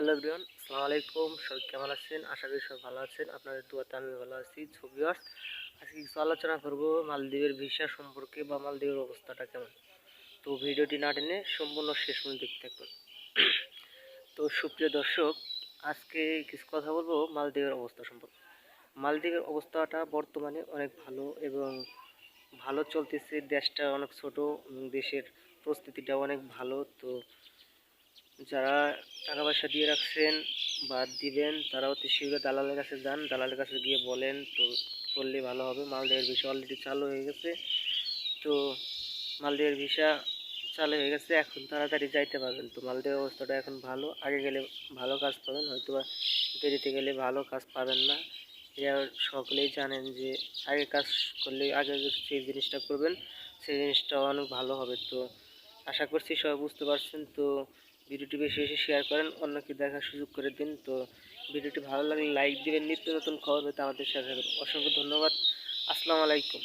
Hello everyone, আসসালামু আলাইকুম। সবাই কেমন আছেন? আশা করি সব ভালো আছেন। আপনাদের দোয়াতে আমি ভালো আছি। ছবিয়ার্স আজকে কিছু আলোচনা করব মালদ্বীপের ভিসা সম্পর্কে বা মালদ্বীপের অবস্থাটা কেমন। তো ভিডিওটি না টেনে সম্পূর্ণ শেষ পর্যন্ত দেখতে থাকুন। তো সুপ্রিয় দর্শক, আজকে কিছু কথা বলব মালদ্বীপের অবস্থা সম্পর্কে। মালদ্বীপের অবস্থাটা বর্তমানে অনেক ভালো এবং ভালো চলতেছে। দেশটা অনেক ছোট দেশের প্রস্তুতিটা অনেক ভালো। তো যারা টাকা পয়সা দিয়ে রাখছেন বা দিবেন তারা অতি শীঘ্র দালালের কাছে যান, দালালের কাছে গিয়ে বলেন তো, করলে ভালো হবে। মালদেহের ভিসা অলরেডি চালু হয়ে গেছে। তো মালদেহের ভিসা চালু হয়ে গেছে, এখন তাড়াতাড়ি যাইতে পারবেন। তো মালদেহের অবস্থাটা এখন ভালো। আগে গেলে ভালো কাজ পাবেন হয়তো বা দেরিতে গেলে ভালো কাজ পাবেন না। এরা সকলেই জানেন যে আগে কাজ করলে আগে যে জিনিসটা করবেন, সেই জিনিসটা অনেক ভালো হবে। তো আশা করছি সবাই বুঝতে পারছেন। তো ভিডিওটি বেশি বেশি শেয়ার করেন, অন্যকে দেখার সুযোগ করে দিন। তো ভিডিওটি ভালো লাগলে লাইক দিবেন। নিত্য নতুন খবর পেতে আমাদের সাথে। অসংখ্য ধন্যবাদ। আসসালামু আলাইকুম।